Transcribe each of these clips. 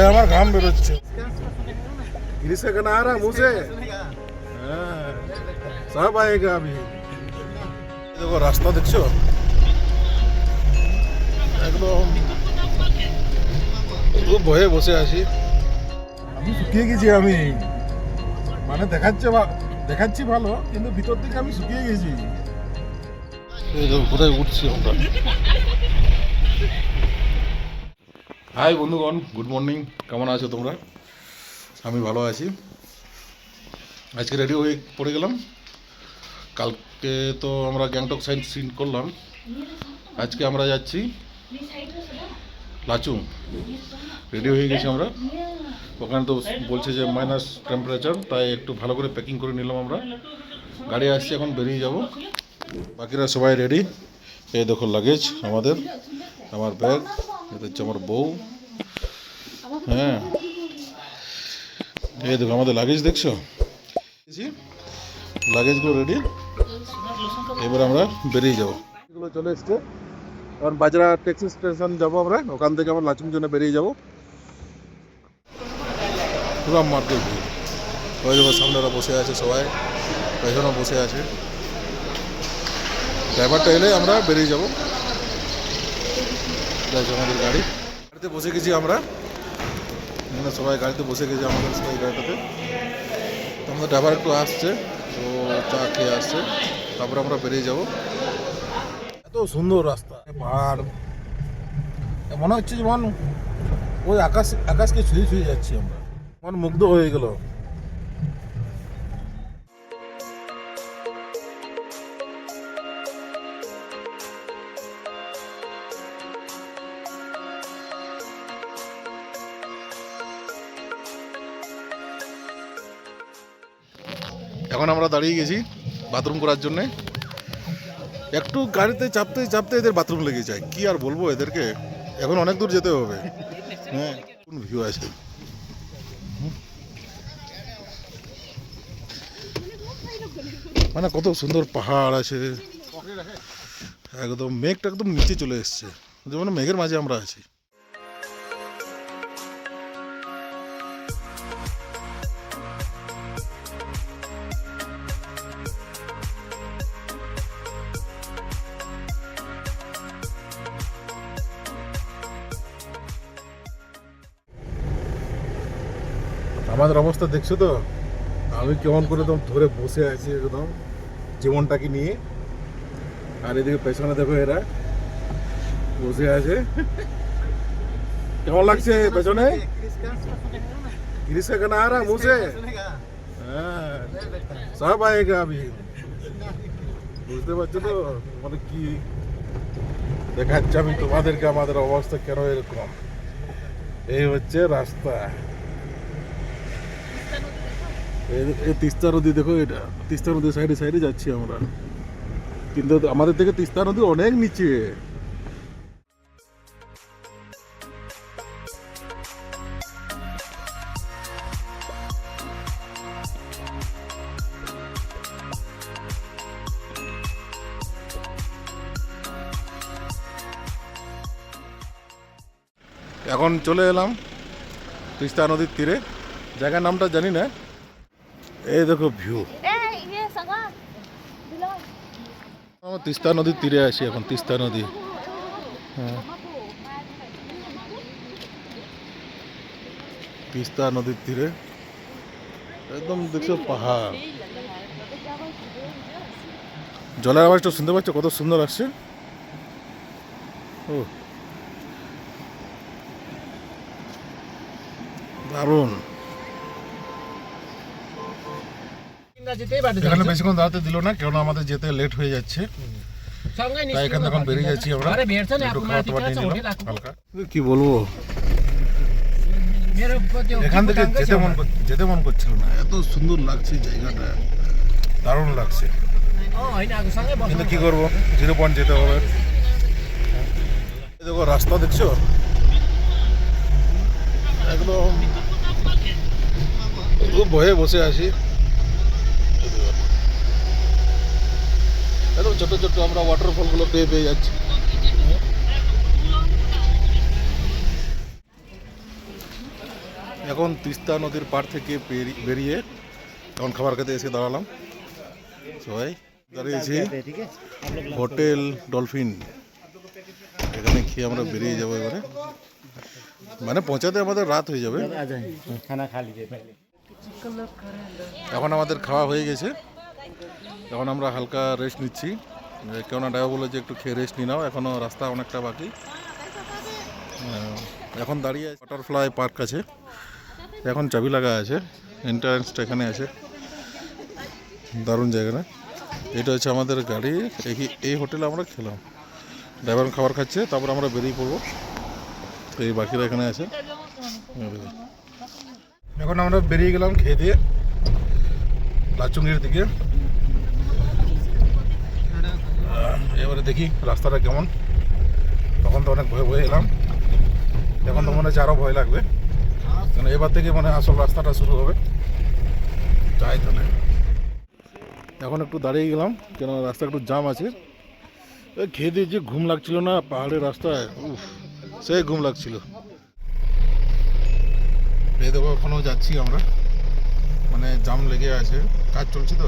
ভয়ে আমার ঘাম বেরোচ্ছে गिरीश का गाना आ रहा है मुंह से हाँ, सब आएगा अभी দেখো রাস্তা দেখছো একদম খুব ভয়ে বসে আছি আমি শুকিয়ে গেছি আমি মানে দেখাচ্ছে ভা- দেখাচ্ছি ভালো কিন্তু ভিতর থেকে আমি শুকিয়ে গেছি এই দেখো কোথায় উঠছি আমরা হাই বন্ধুগণ গুড মর্নিং কেমন আছো তোমরা? আমি ভালো আছি। আজকে রেডি হয়ে পড়ে গেলাম। কালকে তো আমরা গ্যাংটক সাইড সিন করলাম। আজকে আমরা যাচ্ছি লাচুং। রেডি হয়ে গেছি আমরা। ওখানে তো বলছে যে মাইনাস টেম্পারেচার তাই একটু ভালো করে প্যাকিং করে নিলাম আমরা। গাড়ি আসছে, এখন বেরিয়ে যাব। বাকিরা সবাই রেডি এই দেখো লাগেজ আমাদের, আমার ব্যাগ এটা হচ্ছে আমার বউ। হ্যাঁ। এই দেখো আমাদের লাগেজ দেখছ? লাগেজগুলো রেডি এবার আমরা বেরিয়ে যাব। এগুলো চলে এসছে। কারণ বাজরা ট্যাক্সি স্টেশন যাব আমরা। ওখান থেকে আমরা লাচুং জন্য বেরিয়ে যাব। পুরো মার্কেট ভিড়। ওই দেখো সামনে ওরা বসে আছে সবাই। পেছনেও বসে আছে। ড্রাইভারটা এলে আমরা বেরিয়ে যাব। যাচ্ছে আমাদের গাড়ি গাড়িতে বসে গেছি আমরা। এখানে সবাই গাড়িতে বসে গেছে আমাদের সবাই গাড়িটাতে। তো আমাদের ড্রাইভার একটু আসছে, তো চা খেয়ে আসছে। তারপরে আমরা বেরিয়ে যাব। এত সুন্দর রাস্তা, পাহাড়। মনে হচ্ছে যেমন ওই আকাশ, আকাশকে ছুঁয়ে ছুঁয়ে যাচ্ছি আমরা। মন মুগ্ধ হয়ে গেল। এখন আমরা দাঁড়িয়ে গেছি বাথরুম করার জন্যে। একটু গাড়িতে চাপতে চাপতে এদের বাথরুম লেগে যায়। কি আর বলব এদেরকে? এখন অনেক দূর যেতে হবে। হ্যাঁ ভিউ আছে? মানে কত সুন্দর পাহাড় আছে। একদম মেঘটা একদম নিচে চলে এসছে। যেমন মেঘের মাঝে আমরা আছি। আমাদের অবস্থা দেখছো তো আমি কেমন করে একদম ধরে বসে আছি একদম জীবনটাকে নিয়ে আর এদিকে পেছনে দেখো এরা বসে আছে কেমন লাগছে পেছনে गिरीश का गाना आ रहा है मुंह से हाँ, सब आएगा अभी বুঝতে পারছো তো মানে কি দেখাচ্ছে আমি তোমাদেরকে আমাদের অবস্থা কেন এরকম এই হচ্ছে রাস্তা এই- এই তিস্তা নদী দেখো, এটা তিস্তা নদীর সাইডে সাইডে যাচ্ছি আমরা। কিন্তু আমাদের থেকে তিস্তা নদী অনেক নিচে। এখন চলে এলাম তিস্তা নদীর তীরে। জায়গার নামটা জানি না। এই দেখো ভিউ. Bilang. আমরা তিস্তা নদীর তীরে আছি এখন তিস্তা নদী। হ্যাঁ। তিস্তা নদীর তীরে। একদম দেখছ পাহাড়। জলের আওয়াজটা শুনতে পাচ্ছ? কত সুন্দর আসছে ও। দারুণ। এখানে বেশিক্ষণ দাঁড়াতে দিল না কেন আমাদের যেতে লেট হয়ে যাচ্ছে। আমরা। কি বলব? এখান থেকে যেতে মন যেতে মন করছিল না। এত সুন্দর লাগছে জায়গাটা। দারুণ লাগছে। কিন্তু কি করব? জিরো পয়েন্ট যেতে হবে। দেখো রাস্তা দেখছ? একদম। খুব ভয়ে বসে আছি। ছোট ছোট আমরা ওয়াটারফলগুলো পেয়ে পেয়ে যাচ্ছি। এখন তিস্তা নদীর পাড় থেকে বেরিয়ে এখন খাবার খেতে এসে দাঁড়ালাম। সবাই দাঁড়িয়েছি। Hotel Dolphin. এখানে খেয়ে আমরা বেরিয়ে যাব এবারে। মানে পৌঁছাতে আমাদের রাত হয়ে যাবে। এখন আমাদের খাওয়া হয়ে গেছে। এখন আমরা হালকা রেস্ট নিচ্ছি। কেননা ড্রাইভার বলে যে একটু খেয়ে রেস্ট নিয়ে নাও এখনও রাস্তা অনেকটা বাকি। এখন দাঁড়িয়ে বাটারফ্লাই পার্ক আছে। এখন চাবি লাগা আছে এন্ট্রান্সটা এখানে আছে। দারুণ জায়গাটা এটা হচ্ছে আমাদের গাড়ি, এই এই হোটেলে আমরা খেলাম। ড্রাইভার খাবার খাচ্ছে, তারপর আমরা বেরিয়ে পড়ব। এই বাকিরা এখানে আছে। এখন আমরা বেরিয়ে গেলাম খেয়ে দিয়ে লাচুঙ্গির দিকে। এবারে দেখি রাস্তাটা কেমন। তখন তো অনেক ভয়ে ভয়ে এলাম। এখন তো মনে হচ্ছে আরও ভয় লাগবে। কেন এবার থেকে মানে আসল রাস্তাটা শুরু হবে। যাই তাহলে। এখন একটু দাঁড়িয়ে গেলাম কেন রাস্তা একটু জাম আছে। খেয়ে দিয়ে যে ঘুম লাগছিল না, পাহাড়ের রাস্তায়, উফ সেই ঘুম লাগছিল। এই দেখো এখনও যাচ্ছি আমরা। মানে জাম লেগে আছে, কাজ চলছে তো।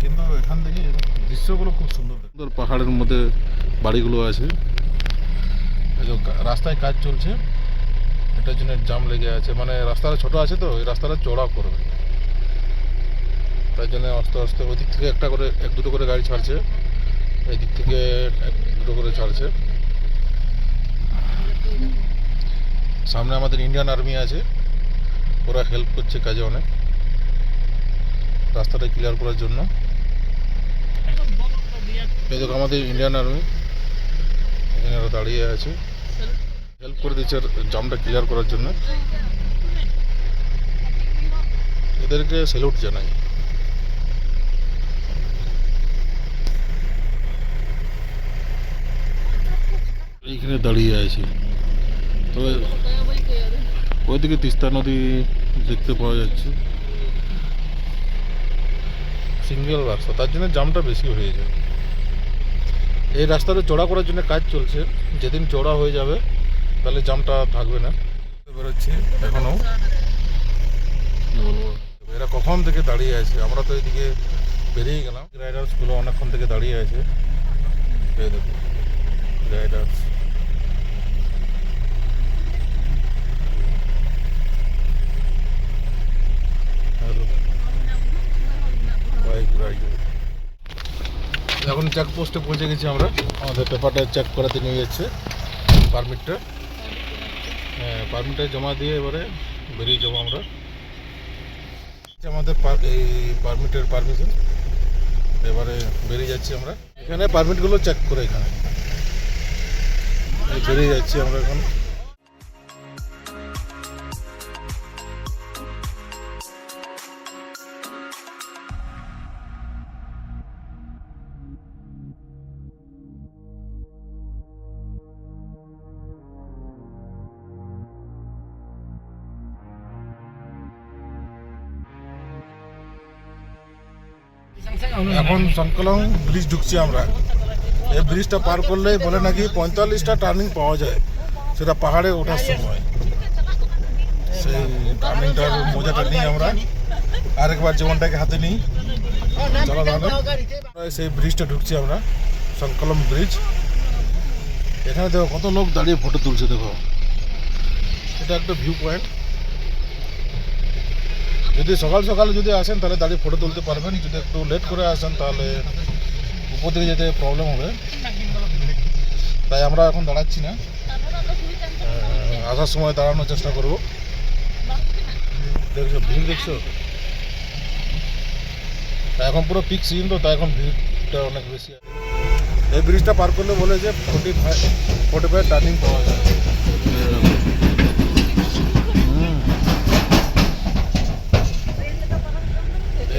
কিন্তু এখান থেকে দৃশ্যগুলো খুব সুন্দর। সুন্দর পাহাড়ের মধ্যে বাড়িগুলো আছে। রাস্তায় কাজ চলছে। এটার জন্য জাম লেগে আছে। মানে রাস্তাটা ছোট আছে তো এই রাস্তাটা চড়া করবে। তার জন্য আস্তে আস্তে ওই দিক থেকে একটা করে এক দুটো করে গাড়ি ছাড়ছে। এই দিক থেকে এক দুটো করে ছাড়ছে। সামনে আমাদের ইন্ডিয়ান আর্মি আছে। ওরা হেল্প করছে কাজে অনেক। রাস্তাটা ক্লিয়ার করার জন্য। এই আমাদের ইন্ডিয়ান আর্মি এখানে ওরা দাঁড়িয়ে আছে। হেল্প করে দিচ্ছে জামটা ক্লিয়ার করার জন্য। এদেরকে স্যালুট জানাই। এইখানে দাঁড়িয়ে আছি। তবে ওইদিকে তিস্তা নদী দেখতে পাওয়া যাচ্ছে। সিঙ্গেল রাস্তা তার জন্য জামটা বেশি হয়ে যায়। এই রাস্তাটা চড়া করার জন্য কাজ চলছে। যেদিন চড়া হয়ে যাবে, তাহলে জামটা থাকবে না। বেরোচ্ছি এখনও বলব এরা কখন থেকে দাঁড়িয়ে আছে? আমরা তো এদিকে বেরিয়ে গেলাম। রাইডার্সগুলো অনেকক্ষণ থেকে দাঁড়িয়ে আছে। রাইডার্স। বাইক রাইড এখন চেকপোস্টে পৌঁছে গেছি আমরা। আমাদের পেপারটা চেক করাতে নিয়ে যাচ্ছে। পারমিটটা হ্যাঁ পারমিটটা জমা দিয়ে এবারে বেরিয়ে যাব আমরা। আমাদের এই পারমিটের পারমিশন এবারে বেরিয়ে যাচ্ছি আমরা। এখানে পারমিটগুলো চেক করে এখানে। বেরিয়ে যাচ্ছি আমরা এখন। এখন সংকলং ব্রিজ ঢুকছি আমরা। এই ব্রিজটা পার করলে বলে নাকি পঁয়তাল্লিশটা টার্নিং পাওয়া যায়। সেটা পাহাড়ে ওঠার সময়। সেই টার্নিংটার মজাটা নিই আমরা। আরেকবার জীবনটাকে হাতে নিই। চলো সেই ব্রিজটা ঢুকছি আমরা। সংকলম ব্রিজ। এখানে দেখো কত লোক দাঁড়িয়ে ফটো তুলছে, দেখো। এটা একটা ভিউ পয়েন্ট যদি সকাল সকালে যদি আসেন, তাহলে দাঁড়িয়ে ফটো তুলতে পারবেন। যদি একটু লেট করে আসেন, তাহলে উপর দিকে যেতে প্রবলেম হবে। তাই আমরা এখন দাঁড়াচ্ছি না। আসার সময় দাঁড়ানোর চেষ্টা করব। দেখছ, ভিড় দেখছ? এখন পুরো পিক সিন তো, তাই এখন ভিড়টা অনেক বেশি এই ব্রিজটা পার করলে বলে যে forty five forty five turning পাওয়া যায় হুম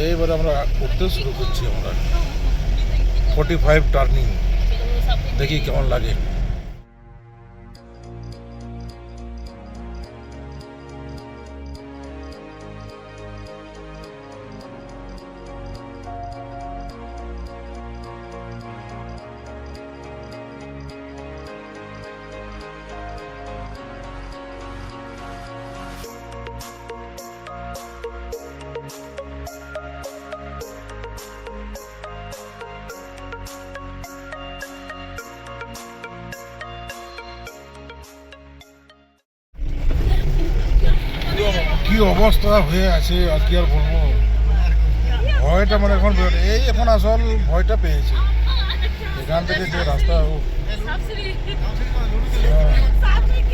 এইবারে আমরা উঠতে শুরু করছি আমরা। ফর্টি ফাইভ টার্নিং দেখি কেমন লাগে। অবস্থা হয়ে আছে আর কি আর বলব? ভয়টা মানে এখন এই এখন আসল ভয়টা পেয়েছে। এখান থেকে যে রাস্তা আহ,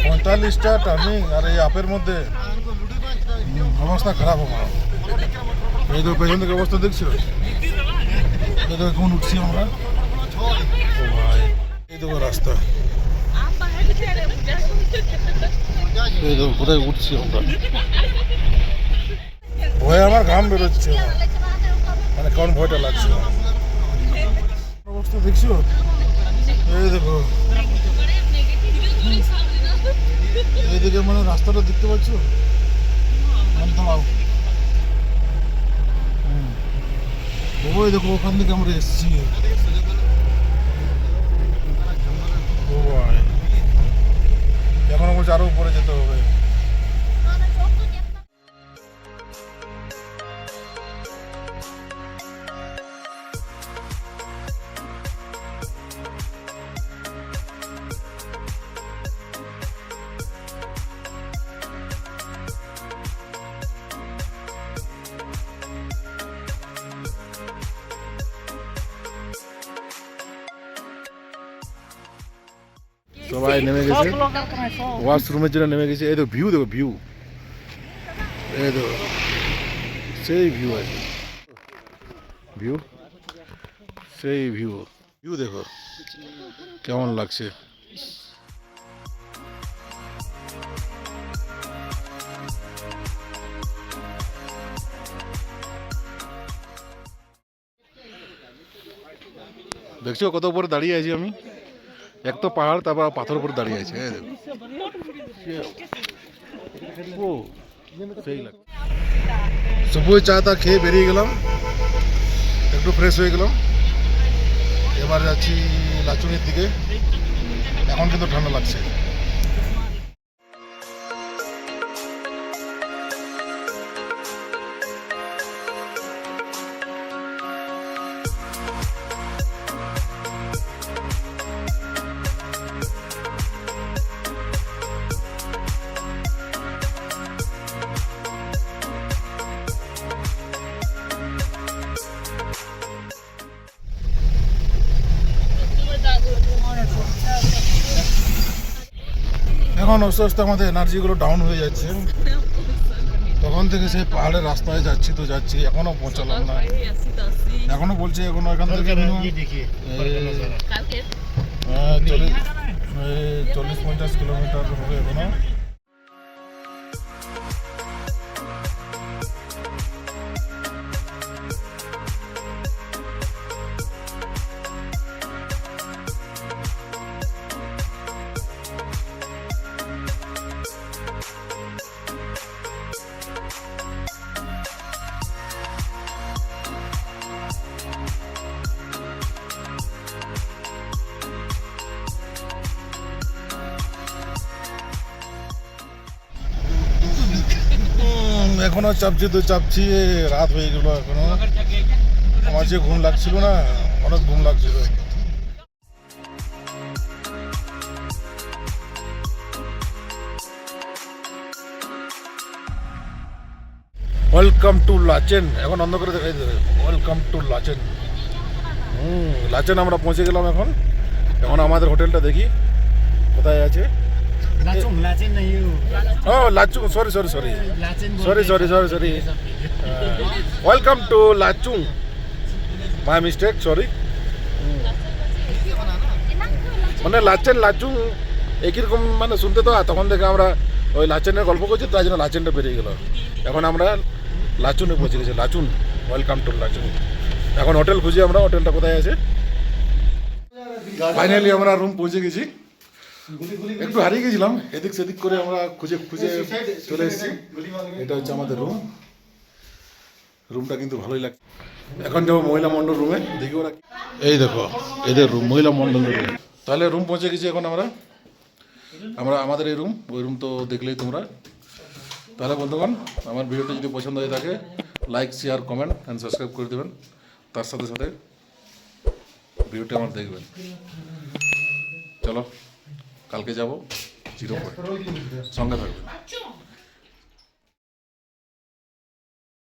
পঁয়তাল্লিশটা টার্নিং আর এই আপের মধ্যে অবস্থা খারাপ আমার। এই তো পেছন থেকে অবস্থা দেখছ এই তো এখন উঠছি আমরা। এই দেখো রাস্তা। এই দেখো কোথায় উঠছি আমরা? ভয়ে আমার ঘাম বেরোচ্ছে। মানে কেমন ভয়টা লাগছে। অবস্থা দেখছ? এই দেখো। এইদিকে মানে রাস্তাটা দেখতে পাচ্ছ। ওই দেখো, ওখান থেকে আমরা এসেছি। এখনও বলছে আরও উপরে যেতে হবে। সবাই নেমে গেছে। ওয়াশরুমের জন্য নেমে গেছে। এই তো ভিউ দেখো ভিউ এই তো সেই ভিউ আছে ভিউ সেই ভিউ ভিউ দেখো কেমন লাগছে। দেখছ কত উপরে দাঁড়িয়ে আছি আমি? এক তো পাহাড় তারপর পাথর উপর দাঁড়িয়ে আছে সবুজ চা তা খেয়ে বেরিয়ে গেলাম একটু ফ্রেশ হয়ে গেলাম। এবার যাচ্ছি লাচুনির দিকে। এখন কিন্তু ঠান্ডা লাগছে। এখন আস্তে আস্তে আমাদের এনার্জিগুলো ডাউন হয়ে যাচ্ছে। তখন থেকে সেই পাহাড়ের রাস্তায় যাচ্ছি তো যাচ্ছি এখনও পৌঁছালাম না। এখনও বলছি এখনও এখান থেকে চল্লিশ পঞ্চাশ কিলোমিটার হবে এখনও। উম, এখনও চাপছি তো চাপছি রাত হয়ে গেল এখনও। আমার যে ঘুম লাগছিল না অনেক ঘুম লাগছিল। ওয়েলকাম টু লাচেন এখন অন্ধ করে দেখাই দেবে welcome to Lachen hmm Lachen আমরা পৌঁছে গেলাম এখন। এখন আমাদের হোটেলটা দেখি কোথায় আছে। Lachung Lachung. Oh, sorry, sorry sorry sorry sorry sorry sorry. Uh, welcome to Lachung. My mistake, sorry. মানে লাচেন লাচুং একই রকম মানে শুনতে তো তখন থেকে আমরা ওই লাচেনের গল্প করছি তাই জন্য লাচেনটা বেরিয়ে গেল এখন আমরা লাচুনে পৌঁছে গেছি লাচুন ওয়েলকাম টু লাচুন এখন হোটেল খুঁজি আমরা হোটেলটা কোথায় আছে ফাইনালি আমরা রুম পৌঁছে গেছি একটু হারিয়ে গেছিলাম। এদিক সেদিক করে আমরা খুঁজে খুঁজে চলে এসেছি। এটা হচ্ছে আমাদের রুম রুমটা কিন্তু ভালোই লাগছে। এখন যাব মহিলা মণ্ডল রুমে দেখি ওরা এই দেখো এদের রুম মহিলা মণ্ডল রুম তাহলে রুম পৌঁছে গেছি এখন আমরা। আমরা আমাদের এই রুম ওই রুম তো দেখলেই তোমরা। তাহলে বন্ধুগণ আমার ভিডিওটা যদি পছন্দ হয়ে থাকে like share comment and subscribe করে দেবেন। তার সাথে সাথে ভিডিওটা আমার দেখবেন। চলো। কালকে যাব জিরো পয়েন্ট সঙ্গে থাকবেন